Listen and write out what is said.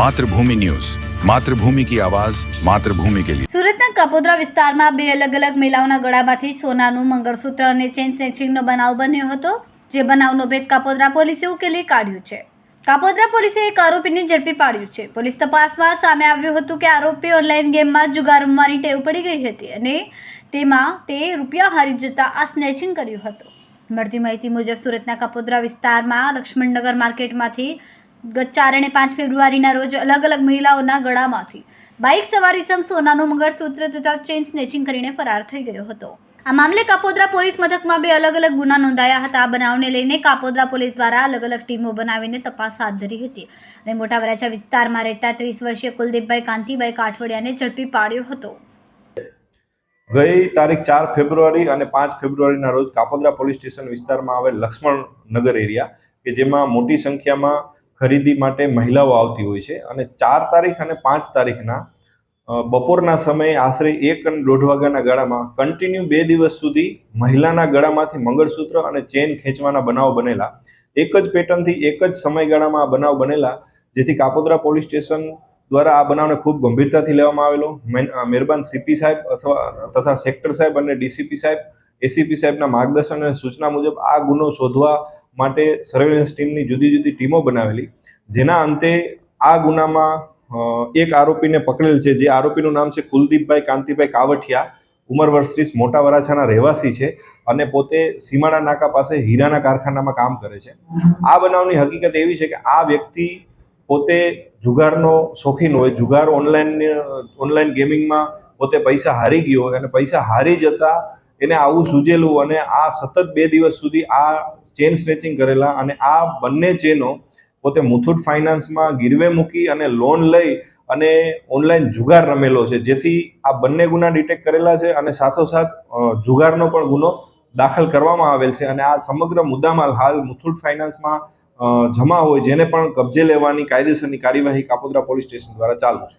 Mathrubhumi news. Mathrubhumi કી આવાજ, માતૃભૂમિ કે લિયે. સુરતના કપોદરા વિસ્તારમાં બે અલગ અલગ મહિલાઓના ગળામાંથી સોનાનું મંગળસૂત્ર અને ચેન સ્નેચિંગનો બનાવ બન્યો હતો, જે બનાવનો ભેદ કાપોદરા પોલીસે ઉકેલી કાઢ્યું છે. કાપોદરા પોલીસે એક આરોપીને ઝડપી પાડ્યું છે. પોલીસ તપાસમાં સામે આવ્યું હતું કે આરોપી ઓનલાઈન ગેમમાં જુગાર રમવાની ટેવ પડી ગઈ હતી અને તેમાં તે રૂપિયા હારી જતા આ સ્નેચિંગ કર્યું હતું. મળતી માહિતી મુજબ સુરતના કપોદરા વિસ્તારમાં લક્ષ્મણનગર માર્કેટમાંથી ગત ચાર અને પાંચ ફેબ્રુઆરીના રોજ અલગ અલગ મહિલાઓના ગળામાંથી બાઇક સવાર ઇસમ સોનાનું મંગળસૂત્ર તથા ચેન સ્નેચિંગ કરીને ફરાર થઈ ગયો હતો. આ મામલે કાપોદ્રા પોલીસ મથકમાં બે અલગ અલગ ગુના નોંધાયા હતા. આ બનાવને લઈને કાપોદ્રા પોલીસ દ્વારા અલગ અલગ ટીમો બનાવીને તપાસ હાથ ધરી હતી અને મોટા વરાછા વિસ્તારમાં રહેતા ત્રીસ વર્ષીય કુલદીપભાઈ કાંતિભાઈ કાઠવડિયાને ઝડપી પાડ્યો હતો. ગઈ તારીખ ચાર ફેબ્રુઆરી અને પાંચ ફેબ્રુઆરીના રોજ કાપોદ્રા પોલીસ સ્ટેશન વિસ્તારમાં આવેલ લક્ષ્મણ નગર એરિયા કે જેમાં મોટી સંખ્યામાં ખરીદી માટે મહિલાઓ આવતી હોય છે અને ચાર તારીખ અને પાંચ તારીખના બપોરના સમયે આશરે એક અને દોઢ વાગ્યાના ગાળામાં કન્ટિન્યુ બે દિવસ સુધી મહિલાના ગળામાંથી મંગળસૂત્ર અને ચેન ખેંચવાના બનાવ બનેલા, એક જ પેટર્નથી એક જ સમયગાળામાં આ બનાવ બનેલા, જેથી કાપોદ્રા પોલીસ સ્ટેશન દ્વારા આ બનાવને ખૂબ ગંભીરતાથી લેવામાં આવેલો. મહેરબાન સીપી સાહેબ અથવા, તથા સેક્ટર સાહેબ અને ડીસીપી સાહેબ, એસીપી સાહેબના માર્ગદર્શન અને સૂચના મુજબ આ ગુનો શોધવા માટે સર્વેલન્સ ટીમની જુદી જુદી ટીમો બનાવેલી, જેના અંતે આ ગુનામાં એક આરોપીને પકડેલ છે, જે આરોપીનું નામ છે કુલદીપભાઈ કાંતિભાઈ કાવઠિયા, ઉંમર વર્ષ મોટા વરાછાના રહેવાસી છે અને પોતે સીમાડા નાકા પાસે હીરાના કારખાનામાં કામ કરે છે. આ બનાવની હકીકત એવી છે કે આ વ્યક્તિ પોતે જુગારનો શોખીન હોય, જુગાર ઓનલાઈન ઓનલાઈન ગેમિંગમાં પોતે પૈસા હારી ગયો અને પૈસા હારી જતા એને આવું સૂજેલું અને આ સતત બે દિવસ સુધી આ ચેન સ્નેચિંગ કરેલા અને આ બંને ચેનો પોતે મુથુટ ફાઇનાન્સમાં ગીરવે મૂકી અને લોન લઈ અને ઓનલાઈન જુગાર રમેલો છે. જેથી આ બંને ગુના ડિટેક્ટ કરેલા છે અને સાથોસાથ જુગારનો પણ ગુનો દાખલ કરવામાં આવેલ છે અને આ સમગ્ર મુદ્દામાલ હાલ મુથુટ ફાઇનાન્સમાં જમા હોય, જેને પણ કબજે લેવાની કાયદેસરની કાર્યવાહી કાપોદ્રા પોલીસ સ્ટેશન દ્વારા ચાલુ છે.